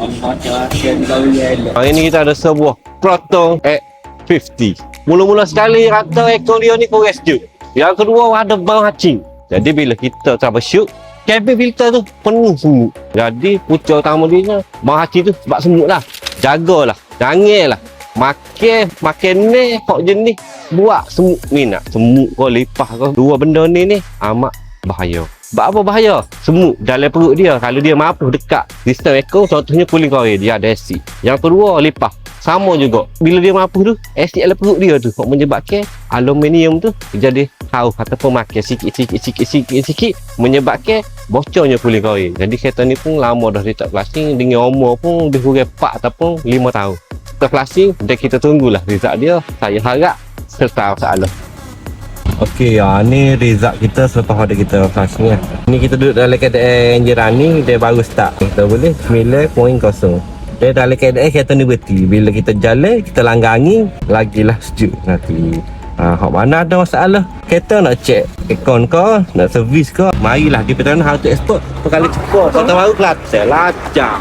Hari ni kita ada sebuah Proton X50. Mula-mula sekali kata ekor dia ni kurang sejuk. Yang kedua ada bau hacing. Jadi bila kita troubleshoot, cabin filter tu penuh semut. Jadi punca utama dia ni, bau hacing tu sebab semut lah. Jagalah. Janganlah. Makan, makan ni, kok jenis buat semut minat. Semut kau lipah kau. Dua benda ni ni amat bahaya. Sebab apa bahaya? Semut dalam perut dia. Kalau dia mampu dekat sistem ekor, contohnya kulit kori, dia ada asid. Yang kedua, lipah. Sama juga. Bila dia mampu tu, asid dalam perut dia tu. Kok menyebabkan aluminium tu jadi haus ataupun makan sikit, sikit, sikit, sikit, sikit. Menyebabkan bocornya kulit kori. Jadi kereta ni pun lama dah dia tak flashing. Dengan umur pun dia kurang 4 ataupun 5 tahun. Kita flashing, dan kita tunggulah result dia. Saya harap serta masalah. Okey, ya, ni result kita selepas pada kita flash ni lah. Ni kita duduk dalam keadaan enjin running, dia baru start. Kita boleh 9.0. Dia dalam keadaan kereta ni berhenti. Bila kita jalan, kita langgar angin, lagilah sejuk nanti. Ha, hak mana ada masalah Kereta nak cek Aircon kau Nak servis kau Marilah di petang to export Perkali cepat Kau baru Kelantan Lancar